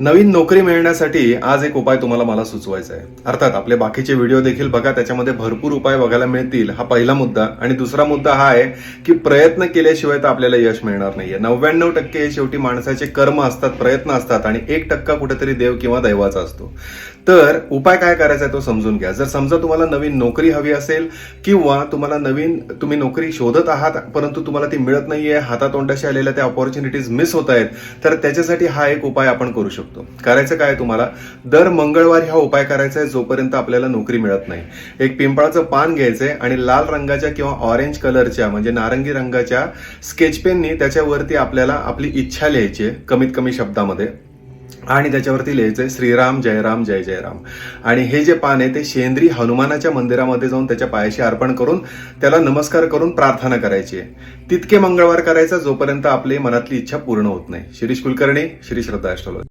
नवीन नोकरी मिळण्यासाठी आज एक उपाय तुम्हाला मला सुचवायचा आहे. अर्थात आपले बाकीचे व्हिडिओ देखील बघा त्याच्यामध्ये भरपूर उपाय बघायला मिळतील हा पहिला मुद्दा. आणि दुसरा मुद्दा हा आहे की प्रयत्न केल्याशिवाय तर आपल्याला यश मिळणार नाहीये. नव्याण्णव टक्के हे शेवटी माणसाचे कर्म असतात प्रयत्न असतात आणि एक टक्का कुठेतरी देव किंवा दैवाचा असतो. तर उपाय काय करायचा आहे तो समजून घ्या. जर समजा तुम्हाला नवीन नोकरी हवी असेल किंवा तुम्हाला नवीन तुम्ही नोकरी शोधत आहात परंतु तुम्हाला ती मिळत नाहीये हातातोंडाशी आलेल्या त्या ऑपॉर्च्युनिटीज मिस होत आहेत तर त्याच्यासाठी हा एक उपाय आपण करू शकतो. करायचं काय तुम्हाला? दर मंगळवारी हा उपाय करायचा आहे जोपर्यंत आपल्याला नोकरी मिळत नाही. एक पिंपळाचं पान घ्यायचंय आणि लाल रंगाच्या किंवा ऑरेंज कलरच्या म्हणजे नारंगी रंगाच्या स्केच पेननी त्याच्यावरती आपल्याला आपली इच्छा लिहायची आहे कमीत कमी शब्दामध्ये. आणि त्याच्यावरती लिहायचंय श्रीराम जयराम जय जयराम. आणि हे जे पान आहे ते शेंद्री हनुमानाच्या मंदिरामध्ये जाऊन त्याच्या पायाशी अर्पण करून त्याला नमस्कार करून प्रार्थना करायची आहे. तितके मंगळवार करायचा जोपर्यंत आपली मनातली इच्छा पूर्ण होत नाही. शिरीष कुलकर्णी श्री श्रद्धा ॲस्ट्रॉलॉजी.